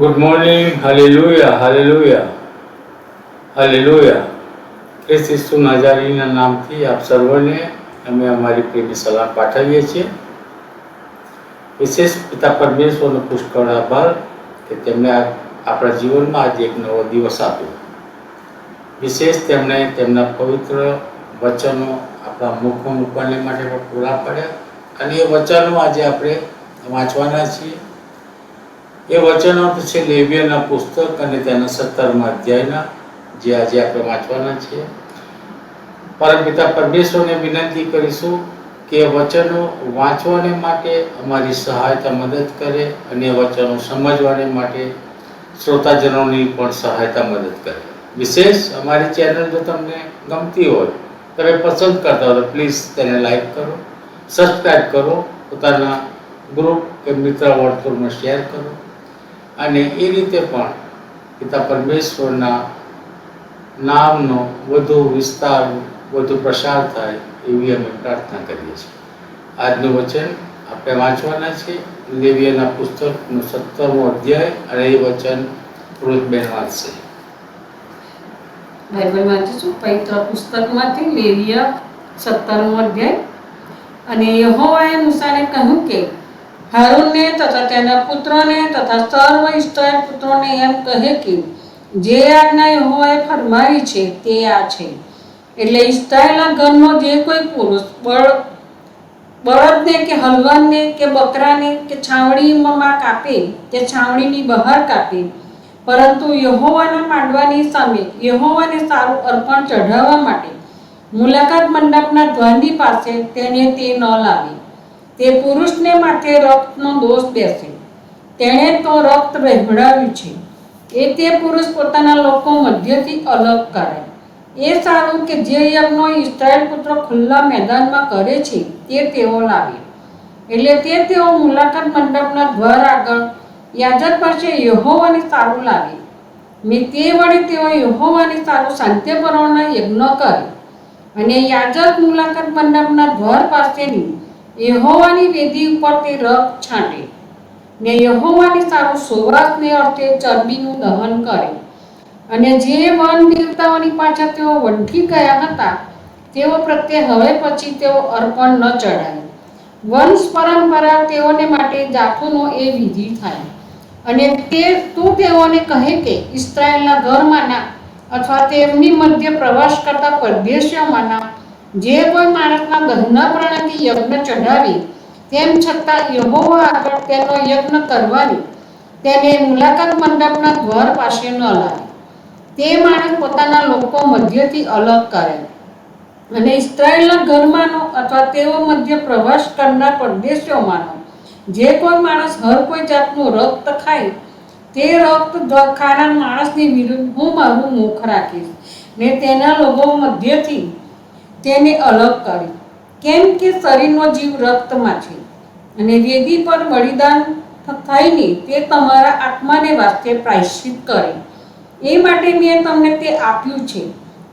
Good morning hallelujah hallelujah hallelujah ખ્રિસ્ત ઈસુ નાજારીના નામથી આપ સર્વને અમે અમારી પ્રેમી સલાહ પાઠવીએ છીએ. વિશેષ પિતા પરમેશ્વરનો પુષ્કળ આભાર કે તેમણે આપણા જીવનમાં આજે એક નવો દિવસ આપ્યો. વિશેષ તેમણે તેમના પવિત્ર વચનો આપણા મુખમાં મૂકવાને માટે પણ પૂરા પાડ્યા. અને એ વચનો આજે આપણે વાંચવાના છીએ. એ વચનો છે લેવિયના પુસ્તક અને તેના સત્તરમાં અધ્યાયના, જે આજે આપણે વાંચવાના છીએ પરમપિતા પરમેશ્વરને વિનંતી કરીશું કે વચનો વાંચવાને માટે અમારી સહાયતા મદદ કરે અને વચનો સમજવાને માટે શ્રોતાજનોની પણ સહાયતા મદદ કરે. વિશેષ અમારી ચેનલ જો તમને ગમતી હોય, તમે પસંદ કરતા હો તો પ્લીઝ તેને લાઈક કરો સબસ્ક્રાઈબ કરો, પોતાના ગ્રુપ કે મિત્ર વર્તુળમાં શેર કરો. અને એ રીતે પણ પિતા પરમેશ્વરના નામનો વધુ વિસ્તાર, વધુ પ્રસાર થાય એવી અમે પ્રાર્થના કરીએ છીએ. આજનું વચન આપણે વાંચવાના છે. લેવિયાના પુસ્તકનો સત્તરમો અધ્યાય અને એ વચન રૂથબેન વાંચશે. બાઇબલ વાંચીશું પવિત્ર પુસ્તકમાંથી લેવિયા સત્તરમો અધ્યાય. અને યહોવાએ મૂસાને કહ્યું કે હારૂનને તથા તેના પુત્રોને તથા સર્વ ઇસ્રાયેલ પુત્રોને એમ કહે કે, જે આજ્ઞા યહોવાએ ફરમાવી છે તે આ છે. એટલે ઇસ્રાયેલના ઘરનો જે કોઈ પુરુષ, બળ, બળદને કે હલવાનને કે બકરાને કે છાવણીમાં કાપે કે છાવણીની બહાર કાપે. પરંતુ યહોવાના માંડવાની સામે યહોવાને સારું અર્પણ ચઢાવવા માટે મુલાકાત મંડપના દ્વારની પાસે તેને તે ન લાવે. તે પુરુષને માથે રક્તનો દોષ બેસે. તેણે તો રક્ત વહેવડાવ્યું છે. એ તે પુરુષ પોતાના લોકો મધ્યથી અલગ કરે. એ સારું કે જે યજ્ઞો ઇસ્રાયલ પુત્ર ખુલ્લા મેદાનમાં કરે છે, તે તેઓ લાવે. એટલે તે તેઓ મુલાકાત મંડપના દ્વાર આગળ યાજક પાસે યહોવાને સારું લાગે મેં તે વળી તેઓ યહોવાને સારું શાંતિપૂર્ણ યજ્ઞ કરે. અને યાજક મુલાકાત મંડપના દ્વાર પાસેની યહોવાની વેદી ઉપર તે રક્ત છાંટે. ને યહોવાની સારું સૌરાતને અર્થે ચરબીનું દહન કરે. અને જે વન દેવતાઓની પાછળ તેઓ વંઠી ગયા હતા, તેઓ પ્રત્યે હવે પછી તેઓ અર્પણ ન ચડાય વંશ પરંપરા તેઓને માટે જાથોનો એ વિધિ થાય. અને તે, તું તેઓને કહે કે ઇસ્રાયેલના ઘરમાંના અથવા તેમની મધ્ય પ્રવાસ કરતા પરદેશીઓમાંના જે કોઈ માણસના ગહના પ્રાણથી યજ્ઞ ચઢાવી, તેમ છતાં યહોવા આગળ તેનો યજ્ઞ કરવાની, તેને મુલાકાત મંડપના દ્વાર પાસે ન લાવે. તે માણસ પોતાના લોકો મધ્યથી અલગ કરે. અને ઇસ્રાયેલના ઘરમાંનો અથવા તેઓ મધ્ય પ્રવાસ કરનાર પરદેશીઓમાંનો, જે કોઈ માણસ હર કોઈ જાતનું રક્ત ખાય, તે રક્ત ખાનાર માણસની વિરુદ્ધ હું મારું મુખ રાખીશ. ને તેના લોકો મધ્યથી તેને અલગ કરી. કેમ કે શરીરનો જીવ રક્તમાં છે અને વેદી પર બલિદાન થઈને તે તમારા આત્માને વાસ્તે પ્રાયશ્ચિત કરે. એ માટે મેં તમને તે આપ્યું છે.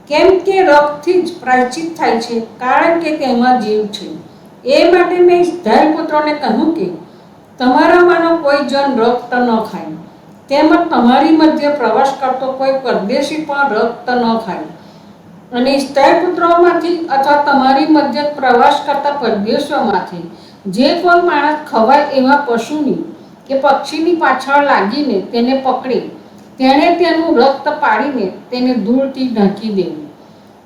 કેમ કે રક્તથી જ પ્રાયશ્ચિત થાય છે, કારણ કે તેમાં જીવ છે. એ માટે મેં ઇસ્રાયેલ પુત્રોને કહ્યું કે, તમારામાંનો કોઈ જન રક્ત ન ખાય. તેમજ તમારી મધ્ય પ્રવાસ કરતો કોઈ પરદેશી પણ રક્ત ન ખાય. અને ઇસ્રાયેલ પુત્રોમાંથી અથવા તમારી મધ્ય પ્રવાસ કરતા પરદેશોમાંથી જે કોઈ માણસ ખવાય એવા પશુની કે પક્ષીની પાછળ લાગીને તેને પકડે, તેણે તેનું રક્ત પાડીને તેને ધૂળથી ઢાંકી દેવું.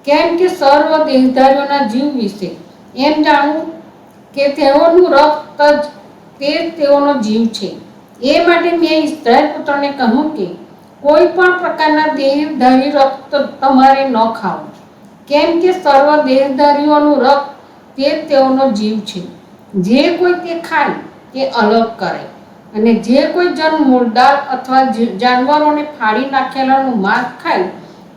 કેમ કે સર્વ દેહધારીઓના જીવ વિશે એમ જાણવું કે તેઓનું રક્ત જ તે તેઓનો જીવ છે. એ માટે મેં ઇસ્રાયેલ પુત્રને કહ્યું કે કોઈ પણ પ્રકારના દેહધારી રક્ત તમારે ન ખાવું. કેમ કે સર્વ દેહધારીઓનું રક્ત તે તેઓનો જીવ છે. જે કોઈ તે ખાય, તે અલગ કરે. અને જે કોઈ જન મૂળદાર અથવા જાનવરોને ફાડી નાખેલાનું માંસ ખાય,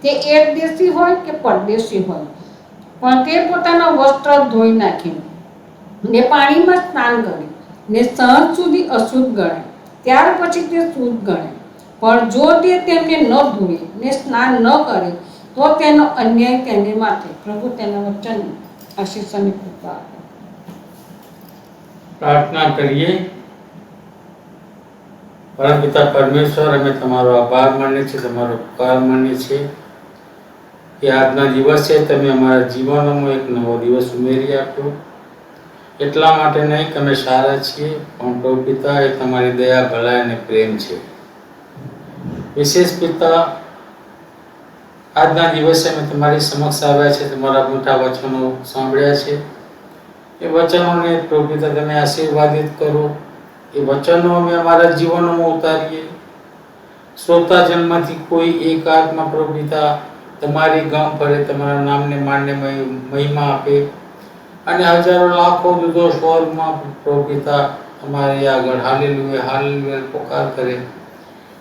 તે એક દેશી હોય કે પરદેશી હોય? પણ તે પોતાના વસ્ત્ર ધોઈ નાખે ને પાણીમાં સ્નાન કરે ને સહજ સુધી અશુદ્ધ ગણાય, ત્યાર પછી તે શુદ્ધ ગણાય. પણ જો તે તેમને ન ધોવે ને સ્નાન ન કરે તો તેનો અન્યાય તેને માટે પ્રભુ તેના વચન આશીષ અને કૃપા પ્રાર્થના કરીએ. પરમપિતા પરમેશ્વર, અમે તમારો આભાર માનીએ છીએ, તમારો ઉપકાર માનીએ છીએ કે આજના દિવસે તમે અમારા જીવનમાં એક નવો દિવસ ઉમેરી આપ્યો. એટલા માટે નહીં કે અમે સારા છીએ, પણ પ્રભુ પિતા, એ તમારી દયા, ભલાઈ અને પ્રેમ છે. વિશેષ પિતા આજના દિવસે અમે તમારી સમક્ષ આવ્યા છે, તમારા મોટા વચનો સાંભળ્યા છે. એ વચનોને પ્રભુ તમે આશીર્વાદિત કરો. એ વચનો અમે અમારા જીવનમાં ઉતારીએ. શ્રોતા જન્મથી કોઈ એક આત્મા પ્રભુતા તમારી ગામ ફરે, તમારા નામને માન્ય મહિમા આપે. અને હજારો લાખો દૂધો સ્વરમાં પ્રભુતા અમારી આગળ હાલેલુયા હાલેલું પોકાર કરે.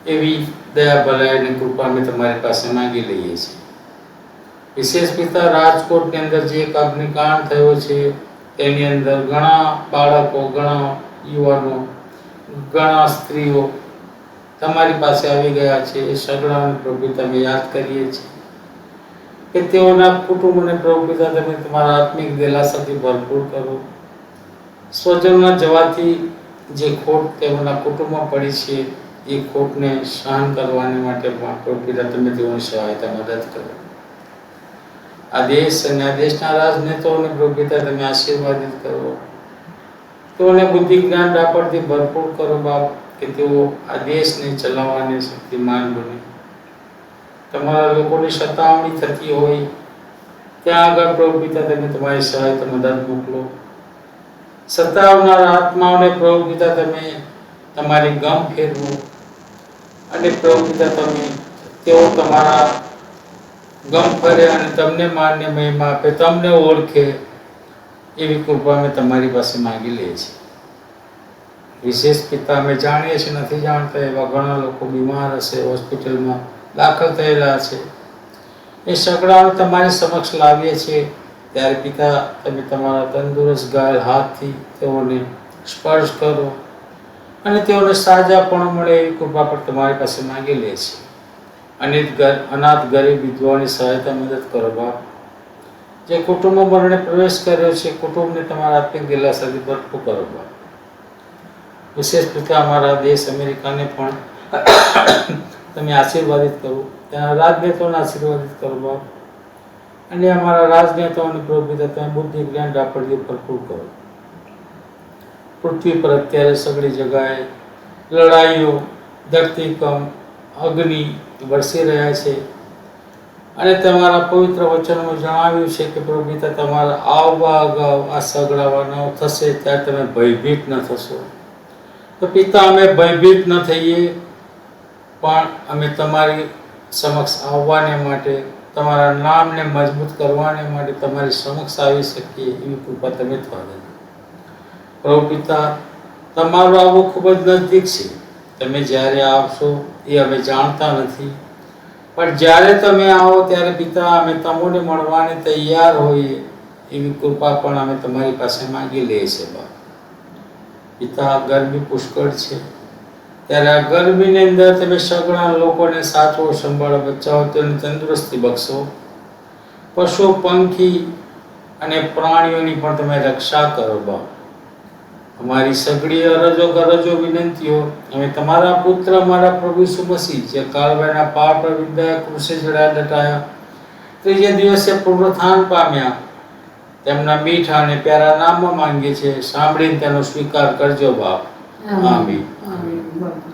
એવી દયા, ભલાઈ અને કૃપા અમે તમારી પાસે માંગી લઈએ છીએ. વિશેષ પિતા, રાજકોટની અંદર જે એક અગ્નિકાંડ થયો છે, તેની અંદર ઘણા બાળકો, ઘણા યુવાનો, ઘણા સ્ત્રીઓ તમારી પાસે આવી ગયા છે, એ સગડાને પ્રભુ તમે યાદ કરીએ છીએ. કે તેઓના કુટુંબને પ્રભુ પિતા તમે તમારા આત્મિક દિલાસાથી ભરપૂર કરો. સ્વજનના જવાથી જે ખોટ તેઓના કુટુંબમાં પડી છે એ ખોટને સહન કરવાને માટે પણ પિતા તમે તેઓની સહાયતા મદદ કરો. આ દેશ અને આ દેશના રાજનેતાઓને પ્રભુ પિતા તમે આશીર્વાદિત કરો. તેઓને બુદ્ધિ જ્ઞાન દાપણથી ભરપૂર કરો બાપ, કે તેઓ આ દેશને ચલાવવાની શક્તિમાન બને. તમારા લોકોની સતાવણી થતી હોય, ત્યાં આગળ પ્રભુ પિતા તમે તમારી સહાયતા મદદ મોકલો. સતાવનાર આત્માઓને પ્રભુ તમે તમારી ગમ ફેરવો. અને પ્રભુ પિતા તમે, તેઓ તમારા ગમ ફરે અને તમને માન્ય મહિમા આપે, તમને ઓળખે એવી કૃપા અમે તમારી પાસે માંગી લઈએ છીએ. વિશેષ પિતા અમે જાણીએ છીએ, નથી જાણતા એવા ઘણા લોકો બીમાર હશે, હોસ્પિટલમાં દાખલ થયેલા છે. એ સગડાઓ તમારી સમક્ષ લાવીએ છીએ. ત્યારે પિતા, તમે તમારા તંદુરસ્ત ગાયેલ હાથથી તેઓને સ્પર્શ કરો. અને તેઓને સાજાપણું મળે એવી કૃપા પણ તમારી પાસે માગી લે છે. અનિત અનાથ ગરીબ વિધવાઓની સહાયતા મદદ કરો બાપ. જે કુટુંબો મરણે પ્રવેશ કર્યો છે, કુટુંબને તમારા આત્મિક દિલાસાથી ભરપૂર કરો બાપ. વિશેષ પિતા અમારા દેશ અમેરિકાને પણ તમે આશીર્વાદિત કરો, તેના રાજનેતાઓને આશીર્વાદિત કરો બાપ. અને અમારા રાજનેતાઓને પ્રભુ તમે બુદ્ધિ જ્ઞાન દાપણથી ભરપૂર કરો. પૃથ્વી પર અત્યારે સગળી જગાએ, લડાઈઓ, ધરતીકંપ, અગ્નિ વરસી રહ્યા છે. અને તમારા પવિત્ર વચનમાં જણાવ્યું છે કે પ્રભુ પિતા, તમારા આવવા અગાઉ આ સગડાવાનો થશે ત્યારે તમે ભયભીત ન થશો. તો પિતા, અમે ભયભીત ન થઈએ, પણ અમે તમારી સમક્ષ આવવાને માટે, તમારા નામને મજબૂત કરવાને માટે તમારી સમક્ષ આવી શકીએ એવી કૃપા તમે થવા દેજો પ્રભુ પિતા તમારું આવવું ખૂબ જ નજદીક છે. તમે જ્યારે આવશો એ અમે જાણતા નથી. પણ જ્યારે તમે આવો ત્યારે પિતા, અમે તમને મળવાને તૈયાર હોઈએ. એવી કૃપા પણ અમે તમારી પાસે માંગી લઈએ છીએ, બાપ. પિતા ગરમી પુષ્કળ છે. ત્યારે આ ગરમીની અંદર તમે સગળા લોકોને સાચવો, સંભાળો, બચાવો તેની તંદુરસ્તી બક્ષો. પશુ, પંખી અને પ્રાણીઓની પણ તમે રક્ષા કરો, બાપ. અમારી સગડી અરજો કરજો વિનંતીઓ. અમે તમારા પુત્ર અમારા પ્રભુ સુમસી જે કાળવેના પાપ વિદ્યા કૃષિ જડા દટાયા ત્રીજે દિવસે પુનરુત્થાન પામ્યા. તેમના મીઠા અને પ્યારા નામમાં માંગીએ છીએ સાંભળીને તેનો સ્વીકાર કરજો બાપ. આમીન. આમીન.